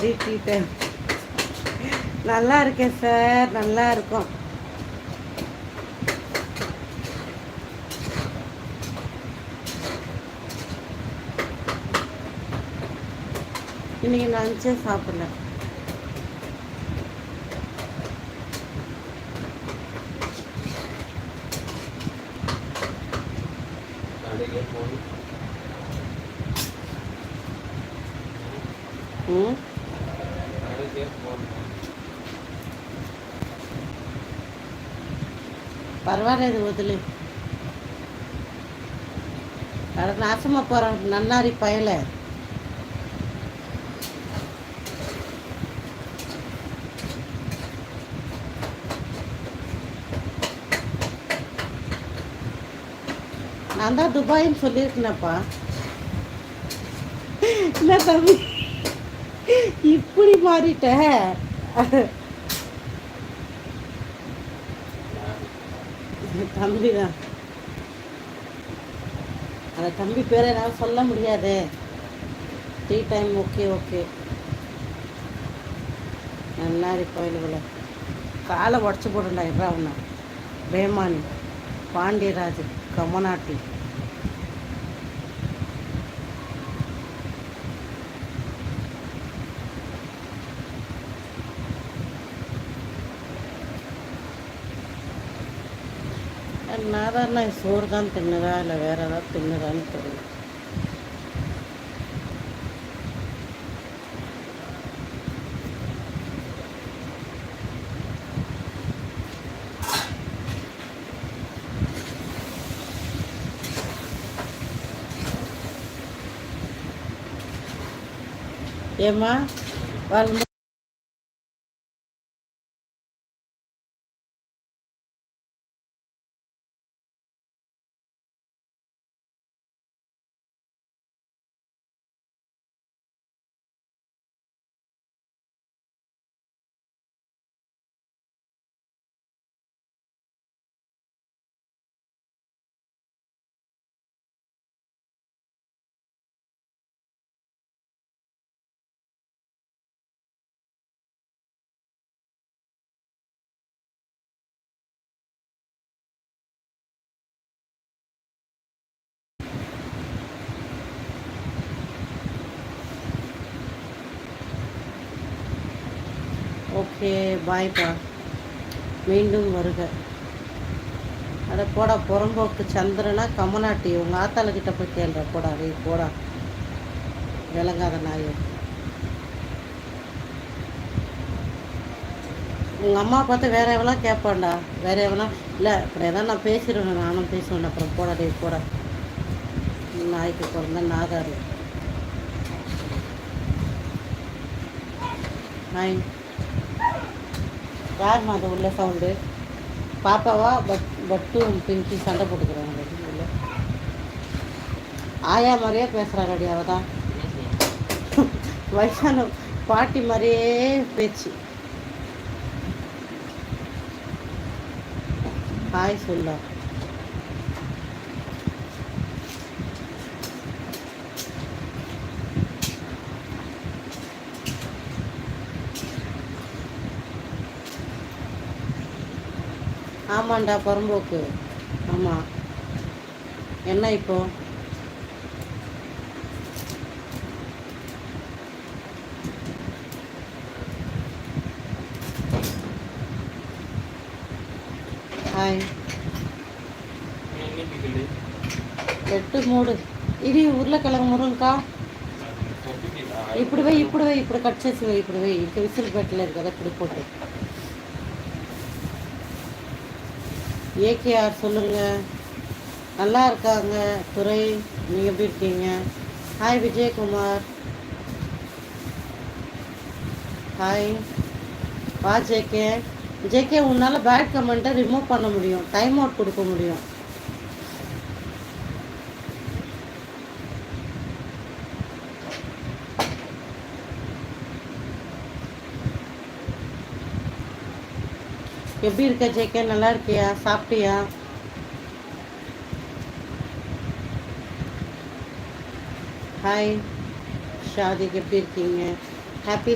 Tea நல்லா இருக்கேன் sir நல்லா இருக்கும் இன்னைக்கு லஞ்சே சாப்பிடல. ம்? பரவாயில்ல இது ஒதுலு அட நாசமா போகிறான் நன்னாரி பயல. நான் தான் துபாயின்னு சொல்லியிருக்கேனப்பா. என்ன தம்பி? இப்படி மாறிட்ட. தம்பி தான். அந்த தம்பி பேரை என்னால் சொல்ல முடியாதே. டீ டைம் ஓகே ஓகே நல்லா கோயிலுக்குள்ள. காலை உடச்சி போட்டுண்டா இட்ரா உன்னை. பேமானி பாண்டியராஜ் கமநாட்டி சாதாரண சோறு தான் தின்னுதா இல்லை வேற ஏதாவது தின்னுதான்னு தெரியும் ஏம்மா வளர்ந்து ஓகே பாய்ப்பா மீண்டும் வருக. அட போடா புறம்போக்கு சந்திரனா கமநாட்டி உங்கள் ஆத்தாளுக்கிட்ட போய் கேள்ற போடா டேய் போடா. விளங்காத நாய் உங்கள் அம்மா பார்த்து வேற எவனா கேட்பான்டா வேற எவனா? இல்லை அப்புறம் ஏதாவது நான் பேசிடுவேன் நானும் பேசுவேன் அப்புறம் போடா டே போடா. நாய்க்கு பிறந்த நாகாரு நாய் யாரும்மா அது உள்ள சவுண்டு பாப்பாவா? பட் பட்டும் பிங்கி சண்டை போட்டுக்கிறாங்க உள்ள. ஆயா மாதிரியே பேசுகிறாடி அவ தான். வயசான பாட்டி மாதிரியே பேச்சு. ஹாய் சொல்லா. ஆமாண்டா புறம்போக்கு. ஆமாம் என்ன இப்போ? ஹாய் எட்டு மூடு. இது உருளைக்கிழங்கு முருங்கக்கா. இப்படி வை இப்படி வை இப்படி கட் வை இப்படி పోయి ఇక్కడ విసులు పెట్టలేదు కదా ఇప్పుడు పోటీ ஏகேஆர் சொல்லுங்க. நல்லா இருக்காங்க துறை. நீங்கள் எப்படி இருக்கீங்க? ஹாய் விஜயகுமார். ஹாய் வா ஜேகே ஜேகே உன்னால் பேட் கமெண்ட்டை ரிமூவ் பண்ண முடியும். டைம் அவுட் கொடுக்க முடியும். எப்படி இருக்க ஜேகே நல்லா இருக்கியா சாப்பிட்டியா ஹாய் ஷாதிக் எப்படி இருக்கீங்க ஹாப்பி